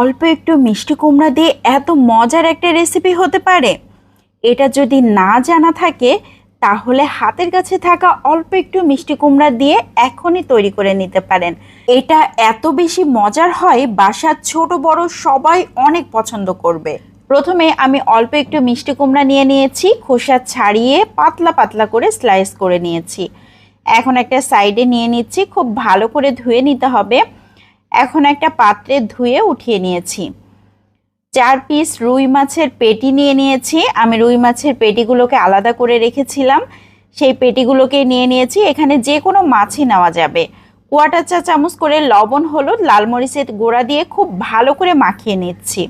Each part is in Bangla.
অল্প একটু মিষ্টি কুমড়া দিয়ে এত মজার একটা রেসিপি হতে পারে। এটা যদি না জানা থাকে, তাহলে হাতের কাছে থাকা অল্প একটু মিষ্টি কুমড়া দিয়ে এখনই তৈরি করে নিতে পারেন। এটা এত বেশি মজার হয়, বাসার ছোট বড় সবাই অনেক পছন্দ করবে। প্রথমে আমি অল্প একটু মিষ্টি কুমড়া নিয়ে নিয়েছি, খোসা ছাড়িয়ে পাতলা পাতলা করে স্লাইস করে নিয়েছি। এখন একটা সাইডে নিয়ে নিচ্ছি, খুব ভালো করে ধুয়ে নিতে হবে। এখন একটা পাত্রে ধুয়ে উঠিয়ে নিয়েছি। চার পিস রুই মাছের পেটি নিয়ে নিয়েছি। আমি রুই মাছের পেটিগুলোকে আলাদা করে রেখেছিলাম। সেই পেটিগুলোকে নিয়ে নিয়েছি। এখানে যে কোনো মাছই নেওয়া যাবে। কোয়াটার চা চামচ করে লবণ, হলুদ, লাল মরিচের গোড়া দিয়ে খুব ভালো করে মাখিয়ে নিচ্ছি।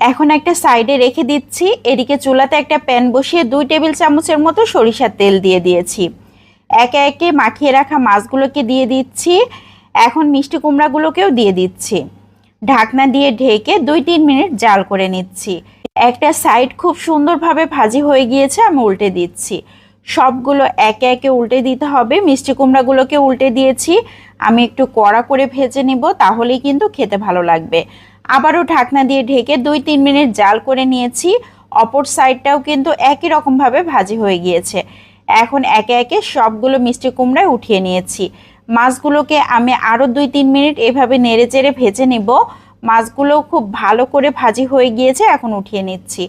এখন একটা সাইডে রেখে দিচ্ছি। এদিকে চুলাতে একটা প্যান বসিয়ে দুই টেবিল চামচের মতো সরিষার তেল দিয়ে দিয়েছি। একে একে মাখিয়ে রাখা মাছগুলোকে দিয়ে দিচ্ছি। এখন মিষ্টি কুমড়াগুলোকেও দিয়ে দিচ্ছি। ঢাকনা দিয়ে ঢেকে দুই তিন মিনিট জাল করে নিচ্ছি। একটা সাইড খুব সুন্দরভাবে ভাজি হয়ে গিয়েছে, আমি উল্টে দিচ্ছি। সবগুলো একে একে উল্টে দিতে হবে। মিষ্টি কুমড়াগুলোকে উল্টে দিয়েছি। আমি একটু কড়া করে ভেজে নিব, তাহলেই কিন্তু খেতে ভালো লাগবে। আবারও ঢাকনা দিয়ে ঢেকে দুই তিন মিনিট জাল করে নিয়েছি। অপর সাইডটাও কিন্তু একই রকমভাবে ভাজি হয়ে গিয়েছে। এখন একে একে সবগুলো মিষ্টি কুমড়ায় উঠিয়ে নিয়েছি। মাছগুলোকে আমি আরও দুই তিন মিনিট এভাবে নেড়ে চেড়ে ভেজে নেব। মাছগুলো খুব ভালো করে ভাজি হয়ে গিয়েছে, এখন উঠিয়ে নিচ্ছি।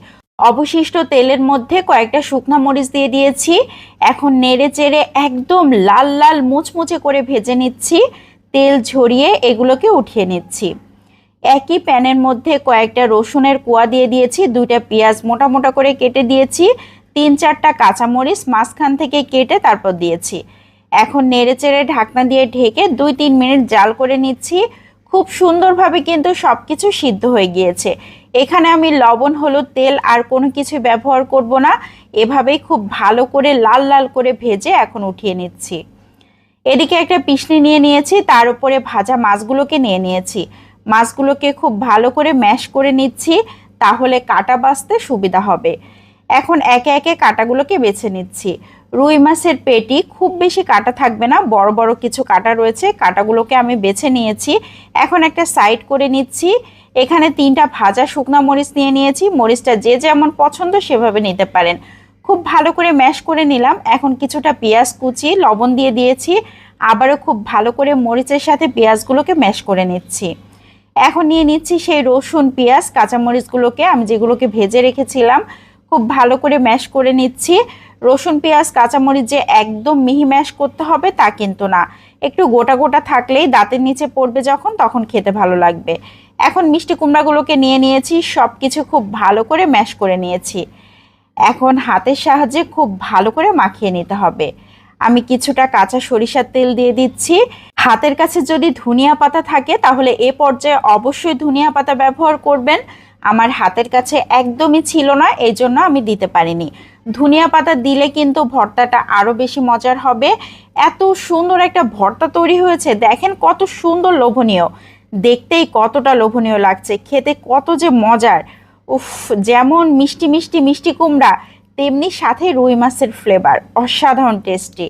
অবশিষ্ট তেলের মধ্যে কয়েকটা শুকনো মরিচ দিয়ে দিয়েছি। এখন নেড়ে চেড়ে একদম লাল লাল মুচমুচে করে ভেজে নিচ্ছি। তেল ঝরিয়ে এগুলোকে উঠিয়ে নিচ্ছি। একই প্যানের মধ্যে কয়েকটা রসুনের কোয়া দিয়ে দিয়েছি, দুইটা পেঁয়াজ মোটা মোটা করে কেটে দিয়েছি, তিন চারটা কাঁচামরিচ মাঝখান থেকে কেটে তারপর দিয়েছি। এখন নেড়ে চেড়ে ঢাকনা দিয়ে ঢেকে দুই তিন মিনিট জাল করে নিচ্ছি। খুব সুন্দরভাবে কিন্তু সব কিছু সিদ্ধ হয়ে গিয়েছে। এখানে আমি লবণ, হলুদ, তেল আর কোনো কিছু ব্যবহার করব না। এভাবেই খুব ভালো করে লাল লাল করে ভেজে এখন উঠিয়ে নিচ্ছি। এদিকে একটা পিসনি নিয়ে নিয়েছি, তার উপরে ভাজা মাছগুলোকে নিয়ে নিয়েছি। মাছগুলোকে খুব ভালো করে ম্যাশ করে নিচ্ছি, তাহলে কাটা বাছতে সুবিধা হবে। এখন একে একে কাটাগুলোকে বেছে নিচ্ছি। রুই মাছের পেটি খুব বেশি কাটা থাকবে না, বড় বড় কিছু কাটা রয়েছে, কাটাগুলোকে আমি বেছে নিয়েছি। এখন একটা সাইড করে নিচ্ছি। এখানে তিনটা ভাজা শুকনা মরিচ নিয়ে নিয়েছি। মরিচটা যে যেমন পছন্দ সেভাবে নিতে পারেন। খুব ভালো করে ম্যাশ করে নিলাম। এখন কিছুটা পেঁয়াজ কুচি, লবণ দিয়ে দিয়েছি। আবারও খুব ভালো করে মরিচের সাথে পেঁয়াজগুলোকে ম্যাশ করে নিচ্ছি। এখন নিয়ে নিচ্ছি সেই রসুন পেঁয়াজ, কাঁচামরিচগুলোকে। আমি যেগুলোকে ভেজে রেখেছিলাম খুব ভালো করে ম্যাশ করে নিচ্ছি। রসুন, পেঁয়াজ, কাঁচামরিচ যে একদম মিহি ম্যাশ করতে হবে তা কিন্তু না। একটু গোটা গোটা থাকলেই দাঁতের নিচে পড়বে যখন, তখন খেতে ভালো লাগবে। এখন মিষ্টি কুমড়াগুলোকে নিয়ে নিয়েছি সব কিছু খুব ভালো করে ম্যাশ করে নিয়েছি। এখন হাতের সাহায্যে খুব ভালো করে মাখিয়ে নিতে হবে। আমি কিছুটা কাঁচা সরিষার তেল দিয়ে দিচ্ছি। হাতের কাছে যদি ধনিয়া পাতা থাকে, তাহলে এ পর্যায়ে অবশ্যই ধনিয়া পাতা ব্যবহার করবেন। আমার হাতের কাছে একদমই ছিল না, এই জন্য আমি দিতে পারিনি। ধনিয়া পাতা দিলে কিন্তু ভর্তাটা আরও বেশি মজার হবে। এত সুন্দর একটা ভর্তা তৈরি হয়েছে, দেখেন কত সুন্দর লোভনীয়। দেখতেই কতটা লোভনীয় লাগছে, খেতে কত যে মজার। উফ, যেমন মিষ্টি মিষ্টি মিষ্টি কুমড়া, তেমনি সাথে রুই মাছের ফ্লেভার অসাধারণ টেস্টি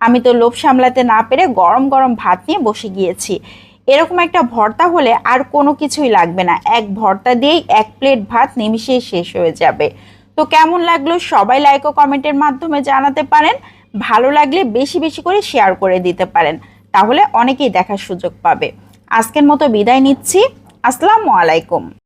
আমি তো লোভ সামলাতে না পেরে গরম গরম ভাত নিয়ে বসে গিয়েছি। এরকম একটা ভর্তা হলে আর কোনো কিছুই লাগবে না। এক ভর্তা দিয়েই এক প্লেট ভাত নিমিশেই শেষ হয়ে যাবে। তো কেমন লাগল সবাই লাইক ও কমেন্টের মাধ্যমে জানাতে পারেন। ভালো লাগলে বেশি বেশি করে শেয়ার করে দিতে পারেন। তাহলে অনেকেই দেখার সুযোগ পাবে। আজকের মতো বিদায় নিচ্ছি। আসসালামু আলাইকুম।